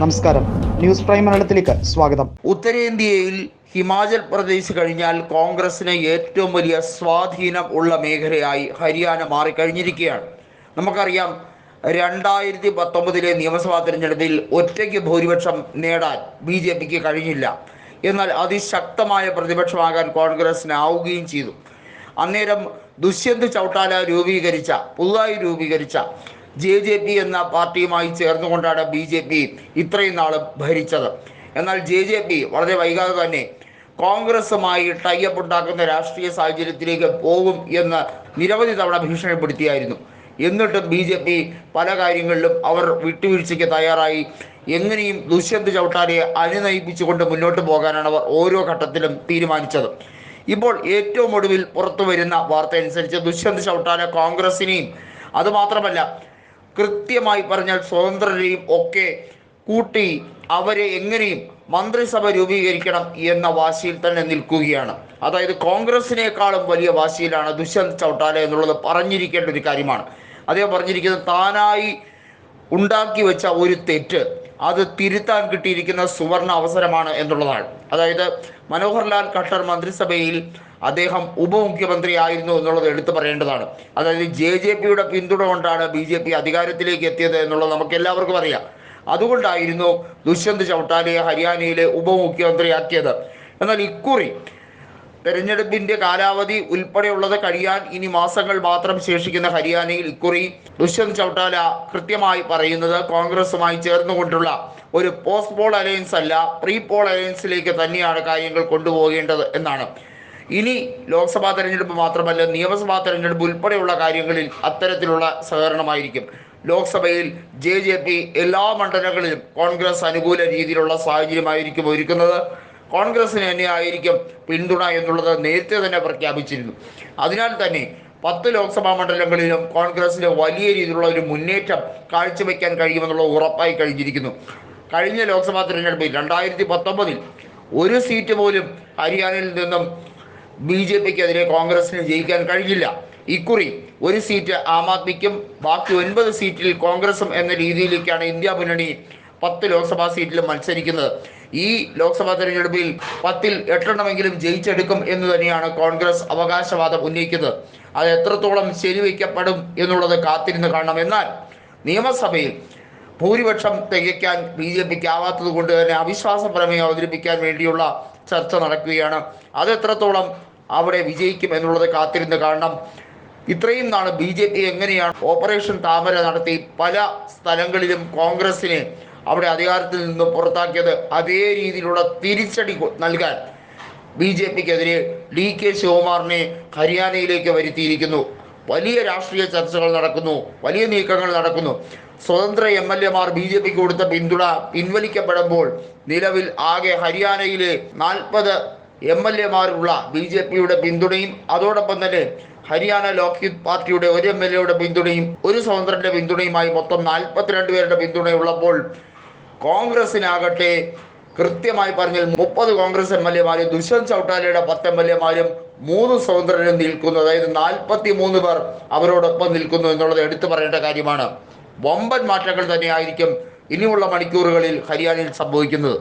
നമസ്കാരം. News prime മലയാളത്തിലേക്ക് സ്വാഗതം. ഉത്തരേന്ത്യയിൽ ഹിമാചൽ പ്രദേശ് കഴിഞ്ഞാൽ കോൺഗ്രസിന് ഏറ്റവും വലിയ സ്വാധീനം ഉള്ള മേഖലയായി ഹരിയാന മാറിക്കഴിഞ്ഞിരിക്കുകയാണ്. നമുക്കറിയാം രണ്ടായിരത്തി പത്തൊമ്പതിലെ നിയമസഭാ തിരഞ്ഞെടുപ്പിൽ ഒറ്റയ്ക്ക് ഭൂരിപക്ഷം നേടാൻ ബി ജെ പിക്ക് കഴിഞ്ഞില്ല. എന്നാൽ അതിശക്തമായ പ്രതിപക്ഷമാകാൻ കോൺഗ്രസിനാവുകയും ചെയ്തു. അന്നേരം ദുഷ്യന്ത് ചൗട്ടാല രൂപീകരിച്ച പുതുതായി രൂപീകരിച്ച ജെ ജെ പി എന്ന പാർട്ടിയുമായി ചേർന്നുകൊണ്ടാണ് ബി ജെ പി ഇത്രയും നാൾ ഭരിച്ചത്. എന്നാൽ ജെ ജെ പി വളരെ വൈകാതെ തന്നെ കോൺഗ്രസുമായി ടൈപ്പ് ഉണ്ടാക്കുന്ന രാഷ്ട്രീയ സാഹചര്യത്തിലേക്ക് പോകും എന്ന് നിരവധി തവണ ഭീഷണിപ്പെടുത്തിയായിരുന്നു. എന്നിട്ടും ബി ജെ പി പല കാര്യങ്ങളിലും അവർ വിട്ടുവീഴ്ചയ്ക്ക് തയ്യാറായി. എങ്ങനെയും ദുഷ്യന്ത് ചൗട്ടാലയെ അനുനയിപ്പിച്ചുകൊണ്ട് മുന്നോട്ട് പോകാനാണ് അവർ ഓരോ ഘട്ടത്തിലും തീരുമാനിച്ചത്. ഇപ്പോൾ ഏറ്റവും ഒടുവിൽ പുറത്തു വരുന്ന വാർത്ത അനുസരിച്ച് ദുഷ്യന്ത് ചൗട്ടാല കോൺഗ്രസിനെയും അതുമാത്രമല്ല കൃത്യമായി പറഞ്ഞാൽ സ്വതന്ത്രരെയും ഒക്കെ കൂട്ടി അവരെ എങ്ങനെയും മന്ത്രിസഭ രൂപീകരിക്കണം എന്ന വാശിയിൽ തന്നെ നിൽക്കുകയാണ്. അതായത് കോൺഗ്രസിനേക്കാളും വലിയ വാശിയിലാണ് ദുഷ്യന്ത് ചൗട്ടാല എന്നുള്ളത് പറഞ്ഞിരിക്കേണ്ട ഒരു കാര്യമാണ്. അദ്ദേഹം പറഞ്ഞിരിക്കുന്നത് താനായി ഉണ്ടാക്കി വെച്ച ഒരു തെറ്റ് അത് തിരുത്താൻ കിട്ടിയിരിക്കുന്ന സുവർണ അവസരമാണ് എന്നുള്ളതാണ്. അതായത് മനോഹർലാൽ ഖട്ടർ മന്ത്രിസഭയിൽ അദ്ദേഹം ഉപമുഖ്യമന്ത്രിയായിരുന്നു എന്നുള്ളത് എടുത്തു പറയേണ്ടതാണ്. അതായത് ജെ ജെ പിയുടെ പിന്തുണ കൊണ്ടാണ് ബി ജെ പി അധികാരത്തിലേക്ക് എത്തിയത് എന്നുള്ളത് നമുക്ക് എല്ലാവർക്കും അറിയാം. അതുകൊണ്ടായിരുന്നു ദുഷ്യന്ത് ചൗട്ടാലയെ ഹരിയാനയിലെ ഉപമുഖ്യമന്ത്രിയാക്കിയത്. എന്നാൽ ഇക്കുറി തെരഞ്ഞെടുപ്പിന്റെ കാലാവധി ഉൾപ്പെടെയുള്ളത് കഴിയാൻ ഇനി മാസങ്ങൾ മാത്രം ശേഷിക്കുന്ന ഹരിയാനയിൽ ഇക്കുറി ദുഷ്യന്ത് ചൗട്ടാല കൃത്യമായി പറയുന്നത് കോൺഗ്രസുമായി ചേർന്നുകൊണ്ടുള്ള ഒരു പോസ്റ്റ് പോൾ അലയൻസ് അല്ല പ്രീ പോൾ അലയൻസിലേക്ക് തന്നെയാണ് കാര്യങ്ങൾ കൊണ്ടുപോകേണ്ടത് എന്നാണ്. ഇനി ലോക്സഭാ തെരഞ്ഞെടുപ്പ് മാത്രമല്ല നിയമസഭാ തെരഞ്ഞെടുപ്പ് ഉൾപ്പെടെയുള്ള കാര്യങ്ങളിൽ അത്തരത്തിലുള്ള സഹകരണമായിരിക്കും. ലോക്സഭയിൽ ജെ ജെ പി എല്ലാ മണ്ഡലങ്ങളിലും കോൺഗ്രസ് അനുകൂല രീതിയിലുള്ള സാഹചര്യമായിരിക്കും ഒരുക്കുന്നത്. കോൺഗ്രസിന് തന്നെ ആയിരിക്കും പിന്തുണ എന്നുള്ളത് നേരത്തെ തന്നെ പ്രഖ്യാപിച്ചിരുന്നു. അതിനാൽ തന്നെ പത്ത് ലോക്സഭാ മണ്ഡലങ്ങളിലും കോൺഗ്രസിന് വലിയ രീതിയിലുള്ള ഒരു മുന്നേറ്റം കാഴ്ചവെക്കാൻ കഴിയുമെന്നുള്ള ഉറപ്പായി കഴിഞ്ഞിരിക്കുന്നു. കഴിഞ്ഞ ലോക്സഭാ തിരഞ്ഞെടുപ്പിൽ രണ്ടായിരത്തി പത്തൊമ്പതിൽ ഒരു സീറ്റ് പോലും ഹരിയാനയിൽ നിന്നും ബി ജെ പിക്കെതിരെ കോൺഗ്രസിന് ജയിക്കാൻ കഴിഞ്ഞില്ല. ഇക്കുറി ഒരു സീറ്റ് ആം ആദ്മിക്കും ബാക്കി ഒൻപത് സീറ്റിൽ കോൺഗ്രസും എന്ന രീതിയിലേക്കാണ് ഇന്ത്യ മുന്നണി പത്ത് ലോക്സഭാ സീറ്റിലും മത്സരിക്കുന്നത്. ഈ ലോക്സഭാ തെരഞ്ഞെടുപ്പിൽ പത്തിൽ എട്ടെണ്ണമെങ്കിലും ജയിച്ചെടുക്കും എന്ന് തന്നെയാണ് കോൺഗ്രസ് അവകാശവാദം ഉന്നയിക്കുന്നത്. അത് എത്രത്തോളം ശരിവയ്ക്കപ്പെടും എന്നുള്ളത് കാത്തിരുന്ന് കാണണം. എന്നാൽ നിയമസഭയിൽ ഭൂരിപക്ഷം തികയ്ക്കാൻ ബി ജെ പിക്ക് ആവാത്തത് കൊണ്ട് തന്നെ അവിശ്വാസ പ്രമേയം അവതരിപ്പിക്കാൻ വേണ്ടിയുള്ള ചർച്ച നടക്കുകയാണ്. അത് എത്രത്തോളം അവിടെ വിജയിക്കും എന്നുള്ളത് കാത്തിരുന്ന് കാണണം. ഇത്രയും നാൾ ബി ജെ പി എങ്ങനെയാണ് ഓപ്പറേഷൻ താമര നടത്തി പല സ്ഥലങ്ങളിലും കോൺഗ്രസിനെ അവിടെ അധികാരത്തിൽ നിന്ന് പുറത്താക്കിയത്? അതേ രീതിയിലുള്ള തിരിച്ചടി നൽകാൻ ബി ജെ പിക്കെതിരെ ഡി കെ ശിവകുമാറിനെ ഹരിയാനയിലേക്ക് വരുത്തിയിരിക്കുന്നു. വലിയ രാഷ്ട്രീയ ചർച്ചകൾ നടക്കുന്നു. വലിയ നീക്കങ്ങൾ നടക്കുന്നു. സ്വതന്ത്ര എം എൽ എമാർ ബി ജെ പിക്ക് കൊടുത്ത പിന്തുണ പിൻവലിക്കപ്പെടുമ്പോൾ നിലവിൽ ആകെ ഹരിയാനയിലെ നാൽപ്പത് എം എൽ എമാരുള്ള ബി ജെ പിയുടെ പിന്തുണയും അതോടൊപ്പം തന്നെ ഹരിയാന ലോക്ഹിത് പാർട്ടിയുടെ ഒരു എം എൽ എയുടെ പിന്തുണയും ഒരു സ്വതന്ത്രന്റെ പിന്തുണയുമായി മൊത്തം നാൽപ്പത്തിരണ്ട് പേരുടെ പിന്തുണയുള്ളപ്പോൾ കോൺഗ്രസിനാകട്ടെ കൃത്യമായി പറഞ്ഞാൽ മുപ്പത് കോൺഗ്രസ് എം എൽ എമാരും ദുഷ്യന്ത് ചൗട്ടാലയുടെ പത്ത് എം എൽ എമാരും മൂന്ന് സ്വതന്ത്രരും നിൽക്കുന്നു അതായത് നാൽപ്പത്തി മൂന്ന് പേർ അവരോടൊപ്പം നിൽക്കുന്നു എന്നുള്ളത് എടുത്തു പറയേണ്ട കാര്യമാണ്. വമ്പൻ മാറ്റങ്ങൾ തന്നെയായിരിക്കും ഇനിയുള്ള മണിക്കൂറുകളിൽ ഹരിയാനയിൽ സംഭവിക്കുന്നത്.